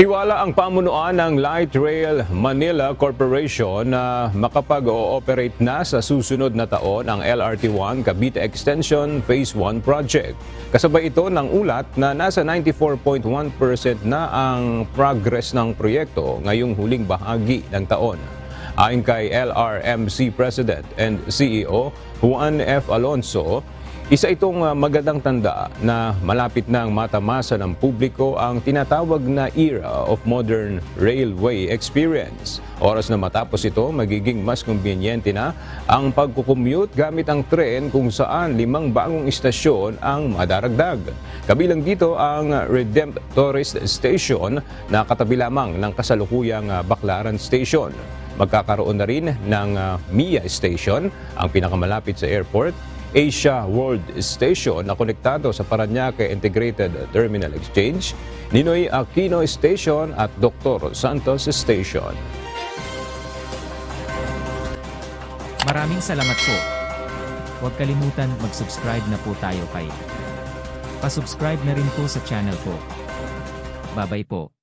Tiwala ang pamunuan ng Light Rail Manila Corporation na makapag-ooperate na sa susunod na taon ang LRT1 Cavite Extension Phase 1 project. Kasabay ito ng ulat na nasa 94.1% na ang progress ng proyekto ngayong huling bahagi ng taon. Ayon kay LRMC President and CEO Juan F. Alonso, isa itong uh, magandang tanda na malapit nang matamasa ng publiko ang tinatawag na era of modern railway experience. Oras na matapos ito, magiging mas kumbinyente na ang pagkukommute gamit ang tren kung saan limang bagong istasyon ang madaragdag. Kabilang dito ang Redemptorist Station na katabi lamang ng kasalukuyang uh, Baclaran Station. Magkakaroon na rin ng uh, MIA Station, ang pinakamalapit sa airport, Asia World Station na konektado sa Paranaque Integrated Terminal Exchange, Ninoy Aquino Station at Dr. Santos Station. Maraming salamat po. Huwag kalimutan mag-subscribe na po tayo kay. Pasubscribe na rin po sa channel ko. Babay po.